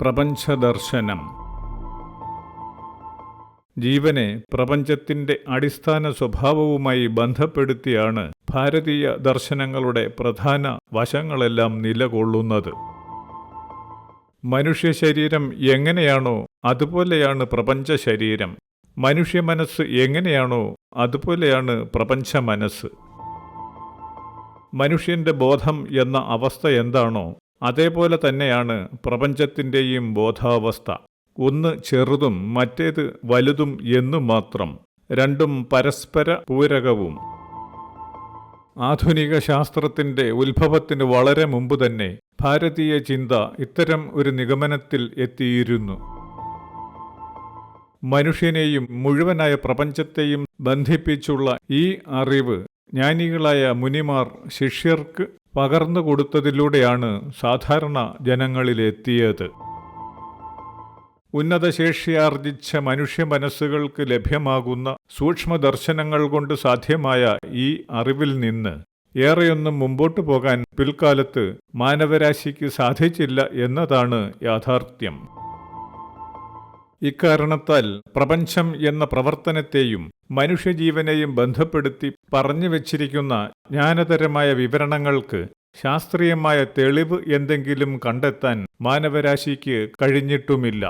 പ്രപഞ്ചദർശനം. ജീവനെ പ്രപഞ്ചത്തിന്റെ അടിസ്ഥാന സ്വഭാവവുമായി ബന്ധപ്പെടുത്തിയാണ് ഭാരതീയ ദർശനങ്ങളുടെ പ്രധാന വശങ്ങളെല്ലാം നിലകൊള്ളുന്നത്. മനുഷ്യ ശരീരം എങ്ങനെയാണോ അതുപോലെയാണ് പ്രപഞ്ച ശരീരം. മനുഷ്യ മനസ്സ് എങ്ങനെയാണോ അതുപോലെയാണ് പ്രപഞ്ച മനസ്സ്. മനുഷ്യന്റെ ബോധം എന്ന അവസ്ഥ എന്താണോ അതേപോലെ തന്നെയാണ് പ്രപഞ്ചത്തിന്റെയും ബോധാവസ്ഥ. ഒന്ന് ചെറുതും മറ്റേത് വലുതും എന്നു മാത്രം. രണ്ടും പരസ്പര പൂരകവും. ആധുനിക ശാസ്ത്രത്തിന്റെ ഉത്ഭവത്തിന് വളരെ മുമ്പ് തന്നെ ഭാരതീയ ചിന്ത ഇത്തരം ഒരു നിഗമനത്തിൽ എത്തിയിരുന്നു. മനുഷ്യനെയും മുഴുവനായ പ്രപഞ്ചത്തെയും ബന്ധിപ്പിച്ചുള്ള ഈ അറിവ് ജ്ഞാനികളായ മുനിമാർ ശിഷ്യർക്ക് പകർന്നു കൊടുത്തതിലൂടെയാണ് സാധാരണ ജനങ്ങളിലെത്തിയത്. ഉന്നതശേഷിയാർജിച്ച മനുഷ്യ മനസ്സുകൾക്ക് ലഭ്യമാകുന്ന സൂക്ഷ്മദർശനങ്ങൾ കൊണ്ട് സാധ്യമായ ഈ അറിവിൽ നിന്ന് ഏറെയൊന്നും മുമ്പോട്ടു പോകാൻ പിൽക്കാലത്ത് മാനവരാശിക്ക് സാധിച്ചില്ല എന്നതാണ് യാഥാർത്ഥ്യം. ഇക്കാരണത്താൽ പ്രപഞ്ചം എന്ന പ്രവർത്തനത്തെയും മനുഷ്യജീവനെയും ബന്ധപ്പെടുത്തി പറഞ്ഞു വച്ചിരിക്കുന്ന ജ്ഞാനതരമായ വിവരണങ്ങൾക്ക് ശാസ്ത്രീയമായ തെളിവ് എന്തെങ്കിലും കണ്ടെത്താൻ മാനവരാശിക്ക് കഴിഞ്ഞിട്ടുമില്ല.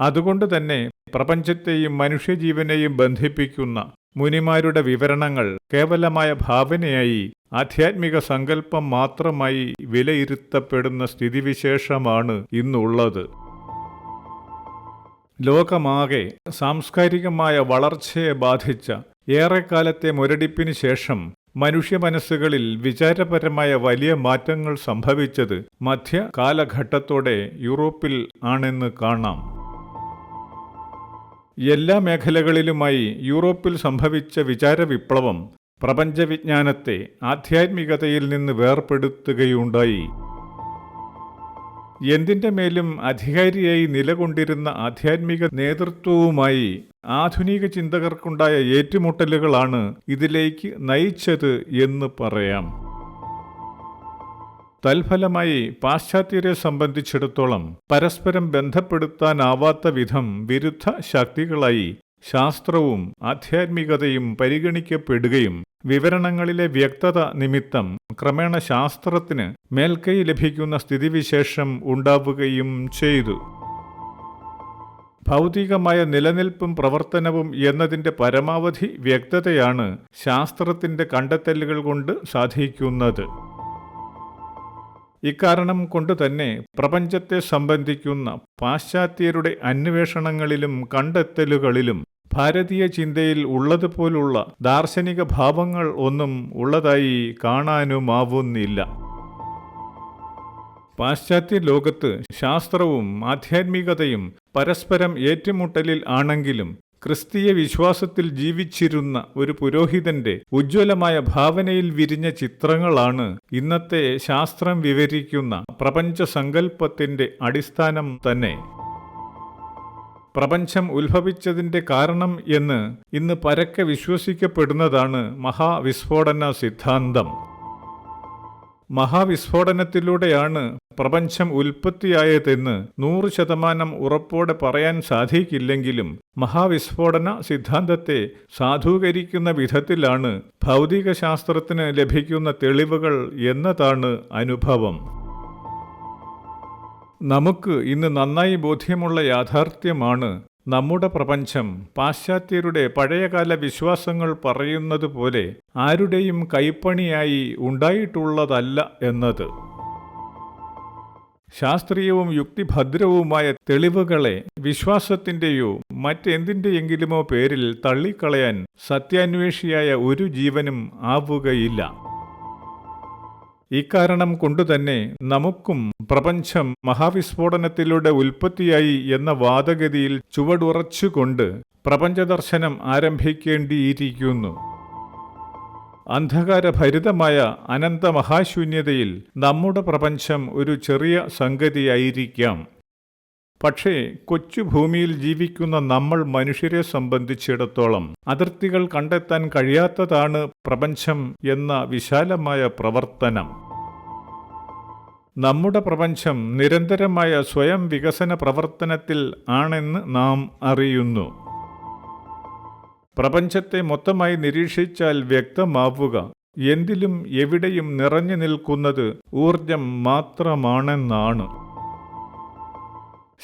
അതുകൊണ്ട് തന്നെ പ്രപഞ്ചത്തെയും മനുഷ്യജീവനെയും ബന്ധിപ്പിക്കുന്ന മുനിമാരുടെ വിവരണങ്ങൾ കേവലമായ ഭാവനയായി ആധ്യാത്മിക സങ്കല്പം മാത്രമായി വിലയിരുത്തപ്പെടുന്ന സ്ഥിതിവിശേഷമാണ് ഇന്നുള്ളത്. ലോകമാകെ സാംസ്കാരികമായ വളർച്ചയെ ബാധിച്ച ഏറെക്കാലത്തെ മുരടിപ്പിന് ശേഷം മനുഷ്യ മനസ്സുകളിൽ വിചാരപരമായ വലിയ മാറ്റങ്ങൾ സംഭവിച്ചത് മധ്യ കാലഘട്ടത്തോടെ യൂറോപ്പിൽ ആണെന്ന് കാണാം. എല്ലാ മേഖലകളിലുമായി യൂറോപ്പിൽ സംഭവിച്ച വിചാരവിപ്ലവം പ്രപഞ്ചവിജ്ഞാനത്തെ ആധ്യാത്മികതയിൽ നിന്ന് വേർപെടുത്തുകയുണ്ടായി എന്തിന്റെ മേലും അധികാരിയായി നിലകൊണ്ടിരുന്ന ആധ്യാത്മിക നേതൃത്വവുമായി ആധുനിക ചിന്തകർക്കുണ്ടായ ഏറ്റുമുട്ടലുകളാണ് ഇതിലേക്ക് നയിച്ചത് എന്ന് പറയാം. തൽഫലമായി പാശ്ചാത്യരെ സംബന്ധിച്ചിടത്തോളം പരസ്പരം ബന്ധപ്പെടുത്താനാവാത്ത വിധം വിരുദ്ധ ശക്തികളായി ശാസ്ത്രവും ആധ്യാത്മികതയും പരിഗണിക്കപ്പെടുകയും വിവരണങ്ങളിലെ വ്യക്തത നിമിത്തം ക്രമേണ ശാസ്ത്രത്തിന് മേൽക്കൈ ലഭിക്കുന്ന സ്ഥിതിവിശേഷം ഉണ്ടാവുകയും ചെയ്തു. ഭൗതികമായ നിലനിൽപ്പും പ്രവർത്തനവും എന്നതിന്റെ പരമാവധി വ്യക്തതയാണ് ശാസ്ത്രത്തിന്റെ കണ്ടെത്തലുകൾ കൊണ്ട് സാധിക്കുന്നത്. ഇക്കാരണം കൊണ്ട് തന്നെ പ്രപഞ്ചത്തെ സംബന്ധിക്കുന്ന പാശ്ചാത്യരുടെ അന്വേഷണങ്ങളിലും കണ്ടെത്തലുകളിലും ഭാരതീയ ചിന്തയിൽ ഉള്ളതുപോലുള്ള ദാർശനിക ഭാവങ്ങൾ ഒന്നും ഉള്ളതായി കാണാനുമാവുന്നില്ല. പാശ്ചാത്യ ലോകത്ത് ശാസ്ത്രവും ആധ്യാത്മികതയും പരസ്പരം ഏറ്റുമുട്ടലിൽ ആണെങ്കിലും ക്രിസ്തീയ വിശ്വാസത്തിൽ ജീവിച്ചിരുന്ന ഒരു പുരോഹിതന്റെ ഉജ്ജ്വലമായ ഭാവനയിൽ വിരിഞ്ഞ ചിത്രങ്ങളാണ് ഇന്നത്തെ ശാസ്ത്രം വിവരിക്കുന്ന പ്രപഞ്ച സങ്കല്പത്തിന്റെ അടിസ്ഥാനം തന്നെ. പ്രപഞ്ചം ഉത്ഭവിച്ചതിന്റെ കാരണം എന്ന് ഇന്ന് പരക്കെ വിശ്വസിക്കപ്പെടുന്നതാണ് മഹാവിസ്ഫോടന സിദ്ധാന്തം. മഹാവിസ്ഫോടനത്തിലൂടെയാണ് പ്രപഞ്ചം ഉൽപ്പത്തിയായതെന്ന് നൂറ് ശതമാനം ഉറപ്പോടെ പറയാൻ സാധിക്കില്ലെങ്കിലും മഹാവിസ്ഫോടന സിദ്ധാന്തത്തെ സാധൂകരിക്കുന്ന വിധത്തിലാണ് ഭൗതികശാസ്ത്രത്തിന് ലഭിക്കുന്ന തെളിവുകൾ എന്നതാണ് അനുഭവം. നമുക്ക് ഇന്ന് നന്നായി ബോധ്യമുള്ള യാഥാർത്ഥ്യമാണ് നമ്മുടെ പ്രപഞ്ചം പാശ്ചാത്യരുടെ പഴയകാല വിശ്വാസങ്ങൾ പറയുന്നത് പോലെ ആരുടെയും കൈപ്പണിയായി ഉണ്ടായിട്ടുള്ളതല്ല എന്നത്. ശാസ്ത്രീയവും യുക്തിഭദ്രവുമായ തെളിവുകളെ വിശ്വാസത്തിന്റെയോ മറ്റെന്തിന്റെയെങ്കിലുമോ പേരിൽ തള്ളിക്കളയാൻ സത്യാന്വേഷിയായ ഒരു ജീവനും ആവുകയില്ല. ഇക്കാരണം കൊണ്ടുതന്നെ നമുക്കും പ്രപഞ്ചം മഹാവിസ്ഫോടനത്തിലൂടെ ഉൽപ്പത്തിയായി എന്ന വാദഗതിയിൽ ചുവടുറച്ചുകൊണ്ട് പ്രപഞ്ചദർശനം ആരംഭിക്കേണ്ടിയിരിക്കുന്നു. അന്ധകാരഭരിതമായ അനന്ത മഹാശൂന്യതയിൽ നമ്മുടെ പ്രപഞ്ചം ഒരു ചെറിയ സംഗതിയായിരിക്കാം. പക്ഷേ കൊച്ചു ഭൂമിയിൽ ജീവിക്കുന്ന നമ്മൾ മനുഷ്യരെ സംബന്ധിച്ചിടത്തോളം അതിർത്തികൾ കണ്ടെത്താൻ കഴിയാത്തതാണ് പ്രപഞ്ചം എന്ന വിശാലമായ പ്രവർത്തനം. നമ്മുടെ പ്രപഞ്ചം നിരന്തരമായ സ്വയം വികസന പ്രവർത്തനത്തിൽ ആണെന്ന് നാം അറിയുന്നു. പ്രപഞ്ചത്തെ മൊത്തമായി നിരീക്ഷിച്ചാൽ വ്യക്തമാവുക എന്തിലും എവിടെയും നിറഞ്ഞു നിൽക്കുന്നത് ഊർജം മാത്രമാണെന്നാണ്.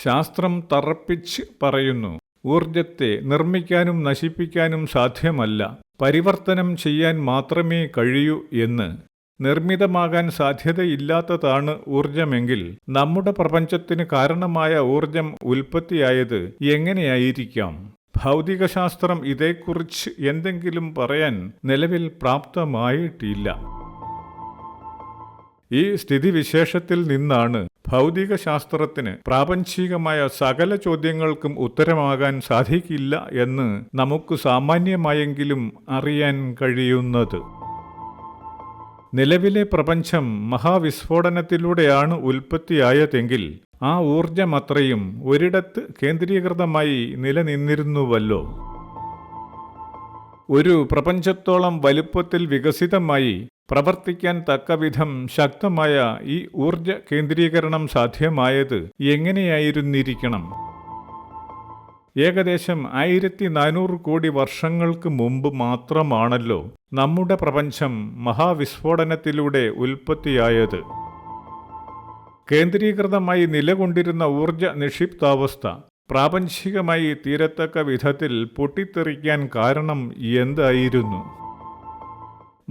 ശാസ്ത്രം തറപ്പിച്ച് പറയുന്നു ഊർജത്തെ നിർമ്മിക്കാനും നശിപ്പിക്കാനും സാധ്യമല്ല പരിവർത്തനം ചെയ്യാൻ മാത്രമേ കഴിയൂ എന്ന്. നിർമ്മിതമാകാൻ സാധ്യതയില്ലാത്തതാണ് ഊർജമെങ്കിൽ നമ്മുടെ പ്രപഞ്ചത്തിന് കാരണമായ ഊർജം ഉൽപ്പത്തിയായത് എങ്ങനെയായിരിക്കാം? ഭൗതികശാസ്ത്രം ഇതേക്കുറിച്ച് എന്തെങ്കിലും പറയാൻ നിലവിൽ പ്രാപ്തമായിട്ടില്ല. ഈ സ്ഥിതിവിശേഷത്തിൽ നിന്നാണ് ഭൗതികശാസ്ത്രത്തിന് പ്രാപഞ്ചികമായ സകല ചോദ്യങ്ങൾക്കും ഉത്തരമാകാൻ സാധിക്കില്ല എന്ന് നമുക്ക് സാമാന്യമായെങ്കിലും അറിയാൻ കഴിയുന്നത്. നിലവിലെ പ്രപഞ്ചം മഹാവിസ്ഫോടനത്തിലൂടെയാണ് ഉൽപ്പത്തിയായതെങ്കിൽ ആ ഊർജമത്രയും ഒരിടത്ത് കേന്ദ്രീകൃതമായി നിലനിന്നിരുന്നുവല്ലോ. ഒരു പ്രപഞ്ചത്തോളം വലുപ്പത്തിൽ വികസിതമായി പ്രവർത്തിക്കാൻ തക്കവിധം ശക്തമായ ഈ ഊർജ കേന്ദ്രീകരണം സാധ്യമായത് എങ്ങനെയായിരുന്നിരിക്കണം? ഏകദേശം ആയിരത്തി നാനൂറ് കോടി വർഷങ്ങൾക്ക് മുമ്പ് മാത്രമാണല്ലോ നമ്മുടെ പ്രപഞ്ചം മഹാവിസ്ഫോടനത്തിലൂടെ ഉൽപ്പത്തിയായത്. കേന്ദ്രീകൃതമായി നിലകൊണ്ടിരുന്ന ഊർജ നിക്ഷിപ്താവസ്ഥ പ്രാപഞ്ചികമായി തീരത്തക്ക വിധത്തിൽ പൊട്ടിത്തെറിക്കാൻ കാരണം എന്തായിരുന്നു?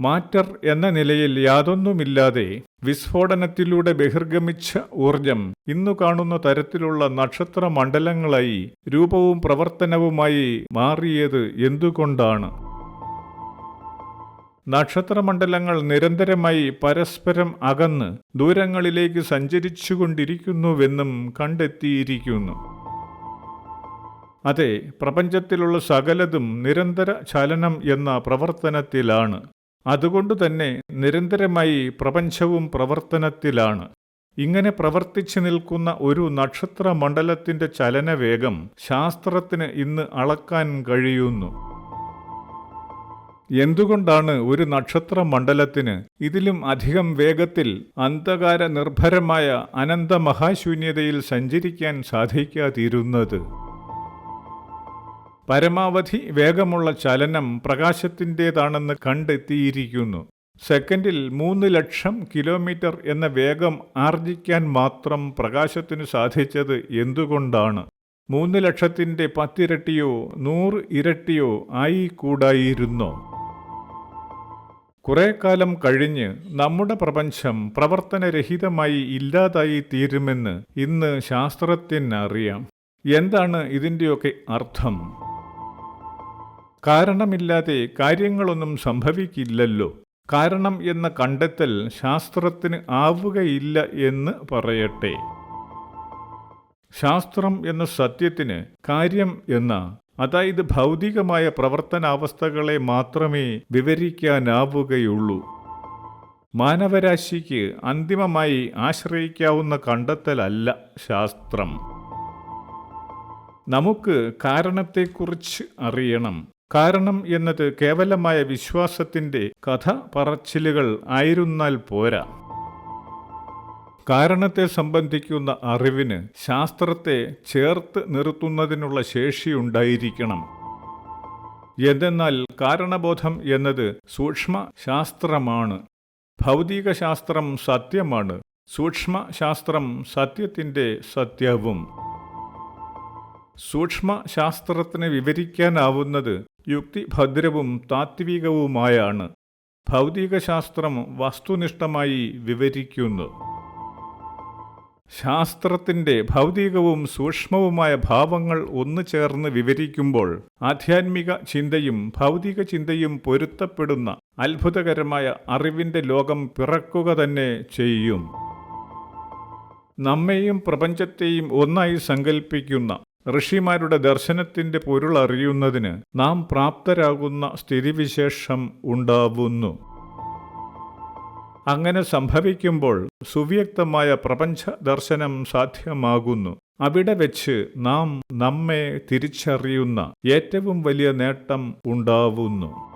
മാറ്റർ എന്ന നിലയിൽ യാതൊന്നുമില്ലാതെ വിസ്ഫോടനത്തിലൂടെ ബഹിർഗമിച്ച ഊർജം ഇന്നു കാണുന്ന തരത്തിലുള്ള നക്ഷത്ര മണ്ഡലങ്ങളായി രൂപവും പ്രവർത്തനവുമായി മാറിയത് എന്തുകൊണ്ടാണ്? നക്ഷത്രമണ്ഡലങ്ങൾ നിരന്തരമായി പരസ്പരം അകന്ന് ദൂരങ്ങളിലേക്ക് സഞ്ചരിച്ചുകൊണ്ടിരിക്കുന്നുവെന്നും കണ്ടെത്തിയിരിക്കുന്നു. അതെ പ്രപഞ്ചത്തിലുള്ള സകലതും നിരന്തര ചലനം എന്ന പ്രവർത്തനത്തിലാണ്. അതുകൊണ്ട് തന്നെ നിരന്തരമായി പ്രപഞ്ചവും പ്രവർത്തനത്തിലാണ്. ഇങ്ങനെ പ്രവർത്തിച്ചു നിൽക്കുന്ന ഒരു നക്ഷത്ര മണ്ഡലത്തിന്റെ ചലനവേഗം ശാസ്ത്രത്തിന് ഇന്ന് അളക്കാൻ കഴിയുന്നു. എന്തുകൊണ്ടാണ് ഒരു നക്ഷത്രമണ്ഡലത്തിന് ഇതിലും അധികം വേഗത്തിൽ അന്ധകാര നിർഭരമായ അനന്ത മഹാശൂന്യതയിൽ സഞ്ചരിക്കാൻ സാധിക്കാതിരുന്നത്? പരമാവധി വേഗമുള്ള ചലനം പ്രകാശത്തിന്റേതാണെന്ന് കണ്ടെത്തിയിരിക്കുന്നു. സെക്കൻഡിൽ മൂന്ന് ലക്ഷം കിലോമീറ്റർ എന്ന വേഗം ആർജിക്കാൻ മാത്രം പ്രകാശത്തിന് സാധിച്ചത് എന്തുകൊണ്ടാണ്? മൂന്ന് ലക്ഷത്തിന്റെ പത്തിരട്ടിയോ നൂറ് ഇരട്ടിയോ ആയിക്കൂടായിരുന്നോ? കുറെ കാലം കഴിഞ്ഞ് നമ്മുടെ പ്രപഞ്ചം പ്രവർത്തനരഹിതമായി ഇല്ലാതായി തീരുമെന്ന് ഇന്ന് ശാസ്ത്രത്തിനറിയാം എന്താണ് ഇതിന്റെയൊക്കെ അർത്ഥം? കാരണമില്ലാതെ കാര്യങ്ങളൊന്നും സംഭവിക്കില്ലല്ലോ. കാരണം എന്ന കണ്ടെത്തൽ ശാസ്ത്രത്തിന് ആവുകയില്ല എന്ന് പറയട്ടെ. ശാസ്ത്രം എന്ന സത്യത്തിന് കാര്യം എന്ന അതായത് ഭൗതികമായ പ്രവർത്തനാവസ്ഥകളെ മാത്രമേ വിവരിക്കാനാവുകയുള്ളൂ. മാനവരാശിക്ക് അന്തിമമായി ആശ്രയിക്കാവുന്ന കണ്ടെത്തലല്ല ശാസ്ത്രം. നമുക്ക് കാരണത്തെക്കുറിച്ച് അറിയണം. കാരണം എന്നത് കേവലമായ വിശ്വാസത്തിന്റെ കഥ പറച്ചിലുകൾ ആയിരുന്നാൽ പോരാ. കാരണത്തെ സംബന്ധിക്കുന്ന അറിവിന് ശാസ്ത്രത്തെ ചേർത്ത് നിർത്തുന്നതിനുള്ള ശേഷിയുണ്ടായിരിക്കണം എന്തെന്നാൽ കാരണബോധം എന്നത് സൂക്ഷ്മ ശാസ്ത്രമാണ്. ഭൗതിക ശാസ്ത്രം സത്യമാണ്. സൂക്ഷ്മ ശാസ്ത്രം സത്യത്തിന്റെ സത്യവും. സൂക്ഷ്മ ശാസ്ത്രത്തിന് വിവരിക്കാനാവുന്നത് യുക്തിഭദ്രവും താത്വികവുമായാണ്. ഭൗതികശാസ്ത്രം വസ്തുനിഷ്ഠമായി വിവരിക്കുന്നു. ശാസ്ത്രത്തിന്റെ ഭൗതികവും സൂക്ഷ്മവുമായ ഭാവങ്ങൾ ഒന്നു ചേർന്ന് വിവരിക്കുമ്പോൾ ആധ്യാത്മിക ചിന്തയും ഭൗതിക ചിന്തയും പൊരുത്തപ്പെടുന്ന അത്ഭുതകരമായ അറിവിന്റെ ലോകം പിറക്കുക തന്നെ ചെയ്യും. നമ്മെയും പ്രപഞ്ചത്തെയും ഒന്നായി സങ്കല്പിക്കുന്ന ഋഷിമാരുടെ ദർശനത്തിന്റെ പൊരുൾ അറിയുന്നതിന് നാം പ്രാപ്തരാകുന്ന സ്ഥിതിവിശേഷം ഉണ്ടാവുന്നു. അങ്ങനെ സംഭവിക്കുമ്പോൾ സുവ്യക്തമായ പ്രപഞ്ച ദർശനം സാധ്യമാകുന്നു. അവിടെ വെച്ച് നാം നമ്മെ തിരിച്ചറിയുന്ന ഏറ്റവും വലിയ നേട്ടം ഉണ്ടാവുന്നു.